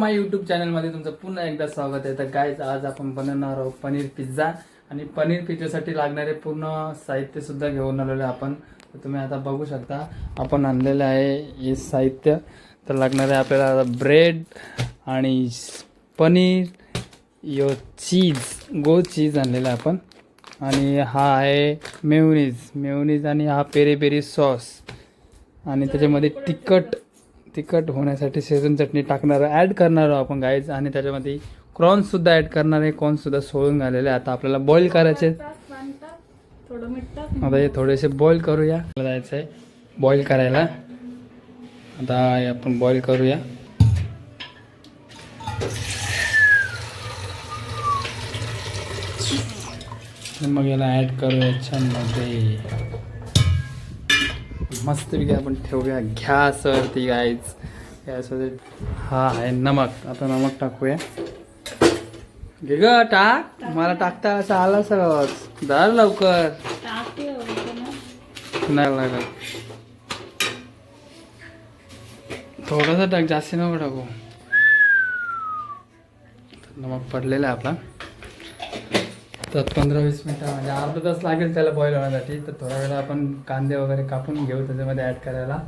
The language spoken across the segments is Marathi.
माय युट्यूब चॅनलमध्ये तुमचं पुन्हा एकदा स्वागत आहे. तर काय आज आपण बनवणार आहोत पनीर पिझ्झा. आणि पनीर पिझ्झासाठी लागणारे पूर्ण साहित्यसुद्धा घेऊन आलेलो आहे आपण. तर तुम्ही आता बघू शकता आपण आणलेलं आहे हे साहित्य. तर लागणार आहे आपल्याला ब्रेड आणि पनीर यो चीज गो चीज आणलेलं आहे आपण. आणि हा आहे मेवनीज मेवनीज आणि हा पेरी पेरी सॉस आणि त्याच्यामध्ये तिखट तिखट होण्यासाठी शेजून चटणी टाकणार ॲड करणार आहोत आपण गाईज आणि त्याच्यामध्ये कॉर्नसुद्धा ॲड करणार आहे. कॉर्नसुद्धा सोडून घालेले आहे. आता आपल्याला बॉईल करायचे आहेत. आता हे थोडेसे बॉईल करूया. जायचं आहे बॉईल करायला. आता आपण बॉईल करूया. मग याला ॲड करूया याच्यामध्ये. मस्तपैकी आपण ठेवूया. गॅसवरती गाईच गॅसवरती हा आहे नमक. आता नमक टाकूया. घे ग टाक मला टाकता असं आलं सगळं धर लवकर. नाही लागत. थोडासा टाक जास्त नको टाकू. नमक पडलेला आपला. तर पंधरा वीस मिनटं म्हणजे अर्धा तास लागेल त्याला बॉईल होण्यासाठी. तर थोड्या वेळा आपण कांदे वगैरे कापून घेऊ त्याच्यामध्ये ॲड करायला.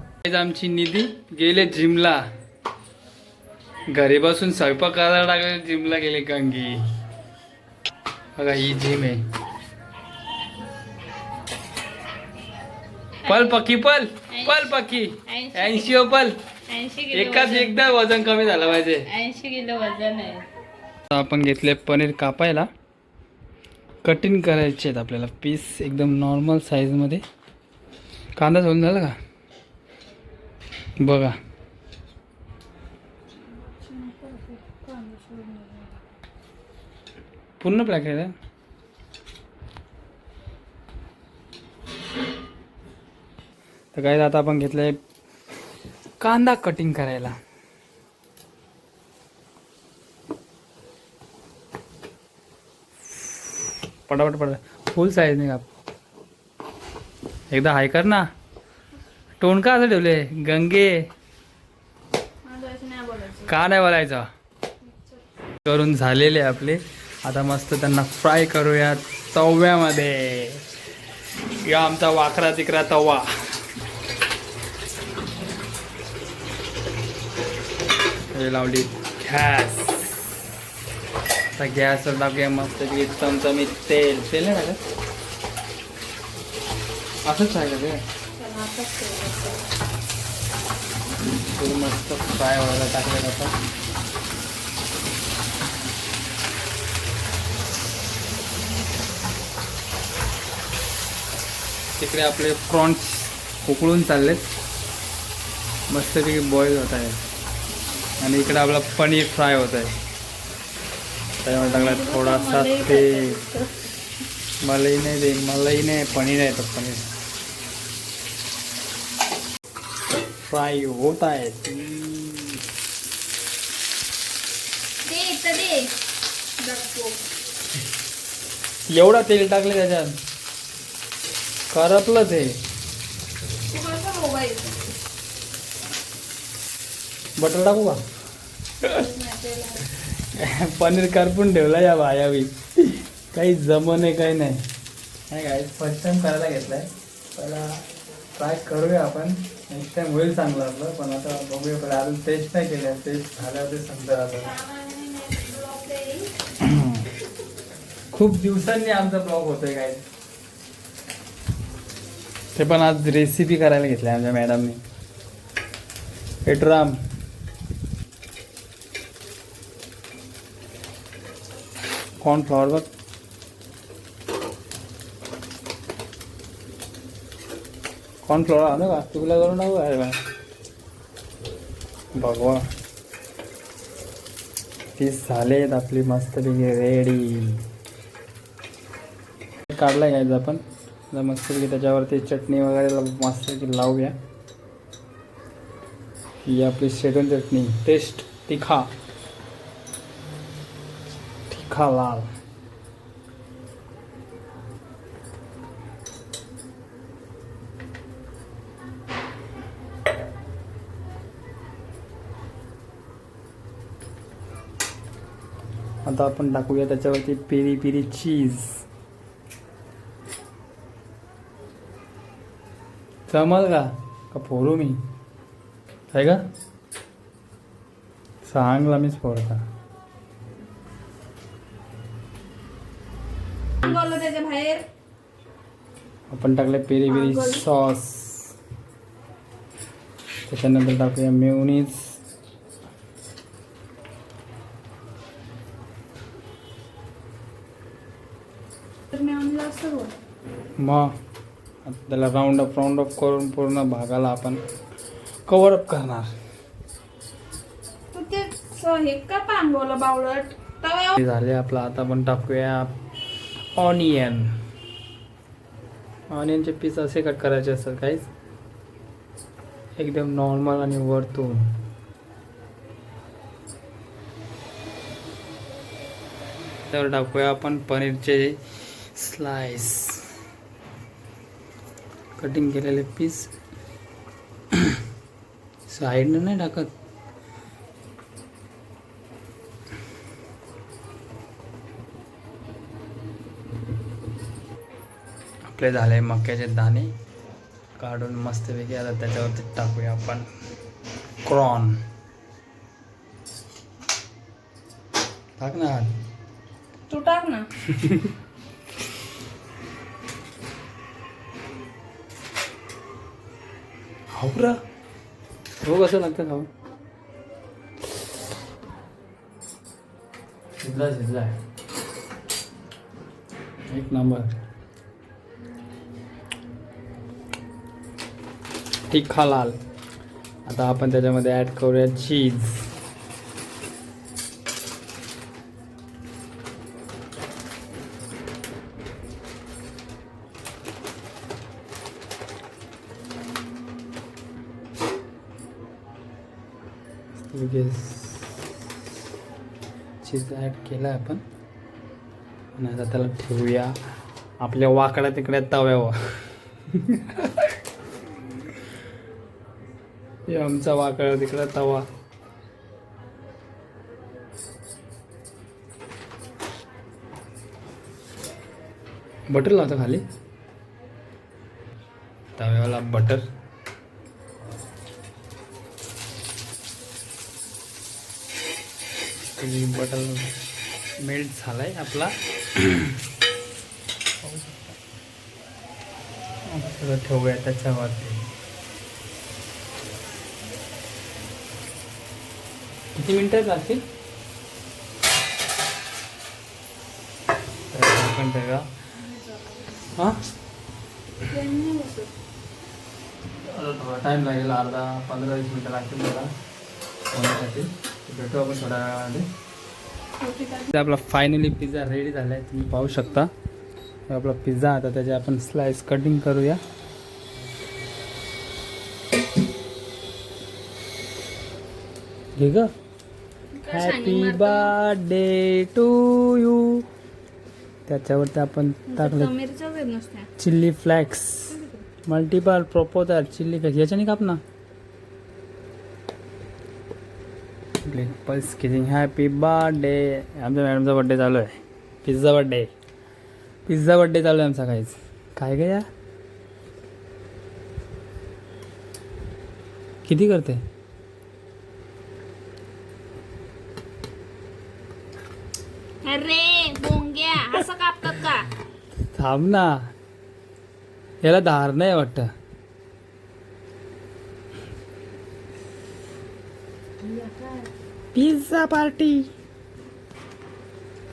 आमची निधी गेले जिमला. घरी बसून स्वयंपाक करायला लागले जिमला गेले गंगी. बघा ही जिम आहे. पल पक्की पल. पल पक्की. ऐंशी ओ पल. ऐंशी किलो एकाच एकदा वजन कमी झालं पाहिजे. ऐंशी किलो वजन आहे. आपण घेतले पनीर कापायला. कटिंग करायचे आहेत आपल्याला. पीस एकदम नॉर्मल साईजमध्ये कांदा सोडून झाला का? बघा. पूर्ण पॅकेट आहे तर काय आता आपण घेतलंय कांदा कटिंग करायला. पटापट पटा फुल साईज नाही का एकदा हाय कर ना. टोन का असं ठेवले? गंगे. का नाही बोलायचं? करून झालेले आपले. आता मस्त त्यांना फ्राय करूया तव्यामध्ये. या आमचा वाकरा तिकरा तवा. लावली गॅस. आता गॅसवर टाकूया मस्त चमचमीत तेल. तेल नाही टाकत? असंच आहे का ते मस्त फ्राय व्हायला टाकलं जातं तिकडे आपले प्रॉन्स उकळून चाललेत. मस्तपैकी बॉईल होत आहे. आणि इकडे आपला पनीर फ्राय होत आहे. त्याच्यामध्ये टाकला थोडासा ते तेल मलाई नाही दे मलाई नाही पनीर आहे तर पनीर फ्राय होत आहे एवढा तेल टाकले त्याच्यात करपलं ते बटर टाकू का पनीर करपून ठेवला या भायावी काही जमणे काही नाही. नाही काय फर्स्ट टाइम करायला घेतलाय. पहिला ट्राय करूया आपण. नेक्स्ट टाइम होईल चांगलं आपलं पण आता बघूया पण अजून टेस्ट नाही केल्या टेस्ट झाल्यावर ते समजा आता. खूप दिवसांनी आमचा ब्लॉग होतोय काय ते पण आज रेसिपी करायला घेतली आमच्या मॅडमनी पेट्राम कॉर्नफ्लॉवर बघ कॉर्नफ्लॉवर आलं का? तुला करून टाकू अरे बा बघवा पीस झालेत आपली मस्तपैकी रेडी। काढला घ्यायचं आपण आता मस्तपैकी त्याच्यावरती चटणी वगैरे ला- मस्तपैकी लावूया ही आपली शेगन चटणी टेस्ट तिखा तिखा आता आपण टाकूया त्याच्यावरती पेरी पेरी चीज. जमल का? का फोडू मी? आहे का? सांगला मीच फोडता त्याच्या बाहेर. आपण टाकले पेरी पेरी. सॉस. त्याच्यानंतर टाकूया मेवनीज मग त्याला राऊंड अप राऊंड अप करून पूर्ण भागाला आपण कवर अप करणार. झाले आपलं आता आपण टाकूया ऑनियन ऑनियनचे पीस असे कट करायचे असतात काहीच एकदम नॉर्मल आणि वरतून. तर टाकूया आपण पनीरचे स्लाइस कटिंग केलेले पीस साईडनं नाही टाकत. आपले झाले मक्याचे दाणे. काढून मस्तपैकी आता त्याच्यावरती टाकूया आपण क्रॉन टाक ना तू टाक ना. हावरा हो कसं लागतं खाऊ? शिजला शिजला एक नंबर. तिखा लाल आता आपण त्याच्यामध्ये ॲड करूया चीज चीज ॲड केलं आपण. आणि आता त्याला ठेवूया. आपल्या वाकड्या तिकड्या तव्यावर. हे आमचा वाकडा तिकडा तवा. बटर लावता खाली. तव्याला बटर. बटर मेल्ट झालाय आपला. ठेवूया त्याच्यावरती. किती मिनिटं लागतील त्याला हां? थोडा टाईम लागेल अर्धा पंधरा वीस मिनटं लागतील मला. होण्यासाठी. भेटू आपण थोड्या वेळामध्ये. आपला फायनली पिझ्झा रेडी झाला आहे तुम्ही पाहू शकता. आपला पिझ्झा आता त्याचे आपण स्लाइस कटिंग करूया. घे ग. हॅपी? बर्थडे टू यू त्याच्यावरती आपण टाकलं. येत नसत्या. Chilli flakes. मल्टिपल प्रोपोजर चिल्ली फ्लॅक्स. याच्याने काप ना. पल्स किजिंग हॅपी बर्थडे आमच्या मॅडमचा बर्थडे चालू आहे. पिझ्झा बर्थडे पिझ्झा बर्थडे चालू आहे आमचा काहीच काय काय या? किती करते? अरे बोंग्या असं कापतात का? थांब ना. याला धार नाही वाटतं. Pizza party.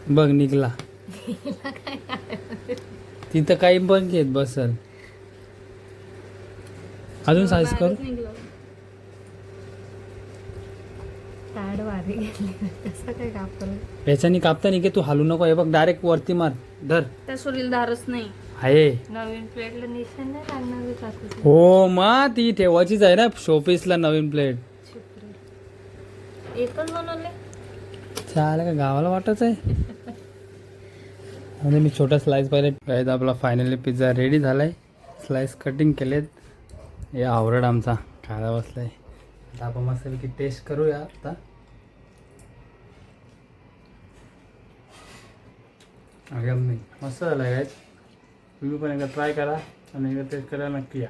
बघ निघला. तिथं काही पण घेत बसल. अजून साईज कर? निघलं. ताड वारी घेतली कसं काय कापलं याच्याने कापता नाही की तू हालू नको. हे बघ डायरेक्ट वरती मार. धर. त्या सोरील धारच नाही. आहे नवीन प्लेटला निशाण नाही लागणार बी. हो मा ती ठेवायचीच आहे ना शोपीसला नवीन प्लेट चिपरे. एकच बनवले चालेल का गावाला वाटच आहे? आणि मी छोटा स्लाइस पहिले काय आपला फायनली पिझ्झा रेडी झालाय. स्लाइस कटिंग केलेत. हे आवरड आमचा. खायला बसलाय. आता आपण मस्तपैकी टेस्ट करूया आता. मस्त झालं आहे तुम्ही पण एकदा ट्राय करा आणि एकदा टेस्ट करायला नक्की या.